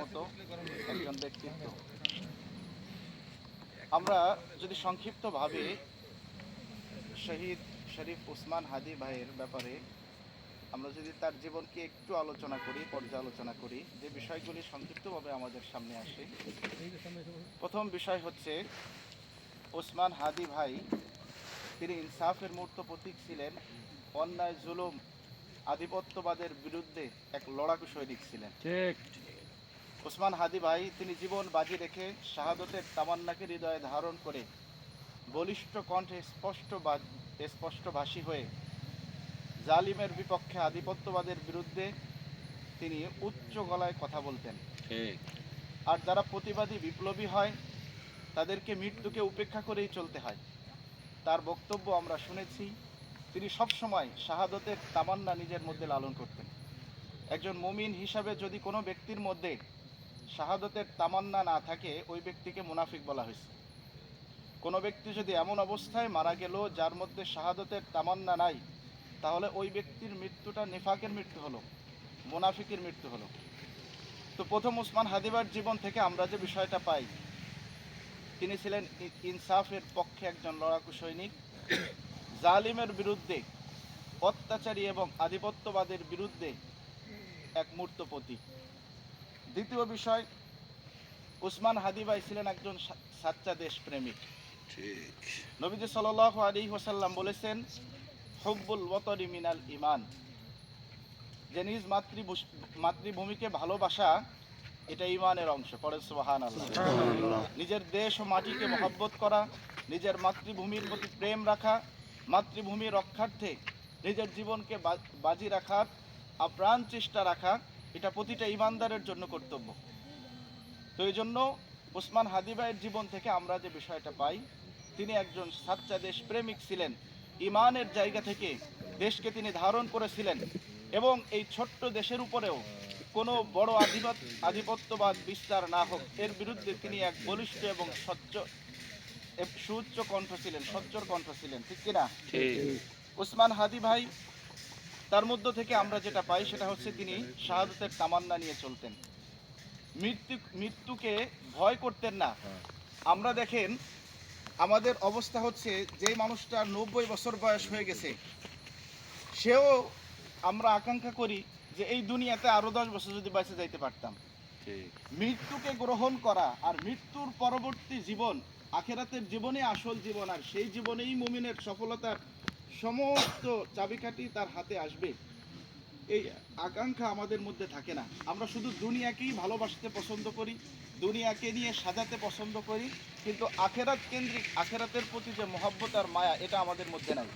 মতো একজন ব্যক্তিত্ব। আমরা যদি সংক্ষিপ্তভাবে শহীদ শরীফ উসমান হাদি ভাইয়ের ব্যাপারে আমরা যদি তার জীবনকে একটু আলোচনা করি, পর্যালোচনা করি, যে বিষয়গুলি সংক্ষিপ্তভাবে আমাদের সামনে আসে। প্রথম বিষয় হচ্ছে, ওসমান হাদি ভাই, তিনি ইনসাফের মূর্ত প্রতীক ছিলেন, অন্যায়, জুলুম, আধিপত্যবাদের বিরুদ্ধে এক লড়াকু সৈনিক ছিলেন। ওসমান হাদি ভাই তিনি জীবন বাজি রেখে শাহাদতের তামান্নাকে হৃদয়ে ধারণ করে বলিষ্ঠ কণ্ঠে স্পষ্ট বা- স্পষ্টভাষী হয়ে জালিমের বিপক্ষে আধিপত্যবাদের বিরুদ্ধে তিনি উচ্চ গলায় কথা বলতেন। আর যারা প্রতিবাদী বিপ্লবী হয় তাদেরকে মৃত্যুকে উপেক্ষা করেই চলতে হয়। তার বক্তব্য আমরা শুনেছি তিনি সবসময় শাহাদতের তামান্না নিজের মধ্যে লালন করতেন। একজন মুমিন হিসাবে যদি কোনো ব্যক্তির মধ্যে শাহাদতের তামান্না না থাকে, ওই ব্যক্তিকে মুনাফিক বলা হয়েছে। কোনো ব্যক্তি যদি এমন অবস্থায় মারা গেল যার মধ্যে শাহাদতের তামান্না নাই, তাহলে ওই ব্যক্তির মৃত্যুটা নেফাকের মৃত্যু হলো, মুনাফিকের মৃত্যু হলো। তো প্রথম উসমান হাদিবার জীবন থেকে আমরা যে বিষয়টা পাই, তিনি ছিলেন ইনসাফের পক্ষে একজন লড়াকু সৈনিক। জালিমের বিরুদ্ধে, অত্যাচারী এবং আধিপত্যবাদের বিরুদ্ধে এক মূর্ত প্রতীক দ্বিতীয় বিষয় উসমান হাদিবাই ছিলেন একজন সাচ্চা দেশপ্রেমিক ঠিক। নবীজি সাল আলী ওসাল্লাম বলেছেন হব্বুল ওতরি মিনাল ইমান যে নিজ মাতৃ মাতৃভূমিকে ভালোবাসা এটা ইমানের অংশ। পরে সুবাহান আল্লাহ নিজের দেশ ও মাটিকে মহব্বত করা নিজের মাতৃভূমির প্রতি প্রেম রাখা মাতৃভূমি রক্ষার্থে নিজের জীবনকে বাজি রাখার আপ্রাণ চেষ্টা রাখা এটা প্রতিটা ইমানদারের জন্য কর্তব্য। তো এই জন্য ওসমান হাদিবাইয়ের জীবন থেকে আমরা যে বিষয়টা পাই তিনি একজন সাচ্চা দেশপ্রেমিক ছিলেন ইমানের জায়গা থেকে দেশকে তিনি ধারণ করেছিলেন এবং এই ছোট্ট দেশের উপরেও কোনো বড় আধিপত্য আধিপত্যবাদ বিস্তার না হোক এর বিরুদ্ধে তিনি এক বলিষ্ঠ এবং স্বচ্ছ সুউচ্চ কণ্ঠ ছিলেন সচ্চর কণ্ঠ ছিলেন ঠিক কিনা? ঠিক। ওসমান হাদি ভাই তার মধ্য থেকে আমরা যেটা পাই সেটা হচ্ছে তিনি শাহাদতের তামান্না নিয়ে চলতেন। মৃত্যু মৃত্যুকে ভয় করতেন না। আমরা দেখেন আমাদের অবস্থা হচ্ছে যে মানুষটা নব্বই বছর বয়স হয়ে গেছে সেও আমরা আকাঙ্ক্ষা করি যে এই দুনিয়াতে আরও দশ বছর যদি বেঁচে যাইতে পারতাম। মৃত্যুকে গ্রহণ করা আর মৃত্যুর পরবর্তী জীবন আখেরাতের জীবনে আসল জীবন আর সেই জীবনেই মুমিনের সফলতার সমস্ত চাবিকাঠি তার হাতে আসবে। এই আকাঙ্ক্ষা আমাদের মধ্যে থাকে না। আমরা শুধু দুনিয়াকেই ভালোবাসতে পছন্দ করি, দুনিয়াকে নিয়ে সাজাতে পছন্দ করি, কিন্তু আখেরাত কেন্দ্রিক, আখেরাতের প্রতি যে মহব্বত আর মায়া, এটা আমাদের মধ্যে নাই।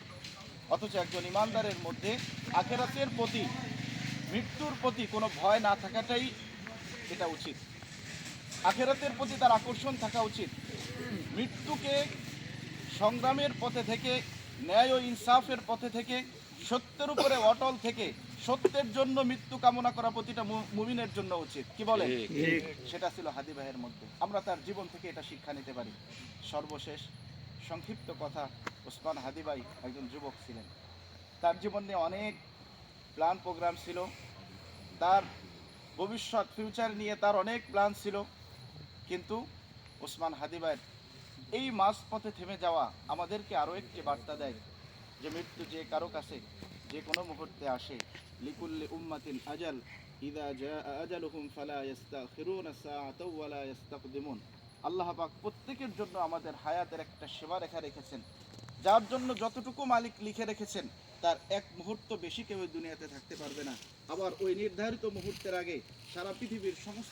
অথচ একজন ইমানদারের মধ্যে আখেরাতের প্রতি, মৃত্যুর প্রতি কোনো ভয় না থাকাটাই এটা উচিত। আখেরাতের প্রতি তার আকর্ষণ থাকা উচিত। মৃত্যুকে সংগ্রামের পথে থেকে ন্যায় ও ইনসাফের পথে থেকে সত্যের উপরে অটল থেকে সত্যের জন্য মৃত্যু কামনা করা প্রতিটা মু- মুমিনের জন্য উচিত। কি বলে সেটা ছিল হাদি ভাইয়ের মধ্যে। আমরা তার জীবন থেকে এটা শিক্ষা নিতে পারি। সর্বশেষ সংক্ষিপ্ত কথা ওসমান হাদি ভাই একজন যুবক ছিলেন। তার জীবন নিয়ে অনেক প্ল্যান প্রোগ্রাম ছিল। তার ভবিষ্যৎ ফিউচার নিয়ে তার অনেক প্ল্যান ছিল। কিন্তু ওসমান হাদি ভাইয়ের এই মাঝ পথে থেমে যাওয়া আমাদেরকে আরও একটি বার্তা দেয় যে মৃত্যু যে কারও কাছে যে কোনো মুহূর্তে আসে। লিকুল্লি উম্মাতিন আজাল, ইদা জা আজালুহুম ফালা ইস্তাখিরুনা সাআতাও ওয়ালা ইস্তাকদিমুন আল্লাহ পাক প্রত্যেকের জন্য আমাদের হায়াতের একটা সেবা রেখা রেখেছেন। যার জন্য যতটুকু মালিক লিখে রেখেছেন, তার এক মুহূর্ত বেশি কেউ দুনিয়াতে থাকতে পারবে না। আবার ওই নির্ধারিত মুহূর্তের আগে সারা পৃথিবীর সমস্ত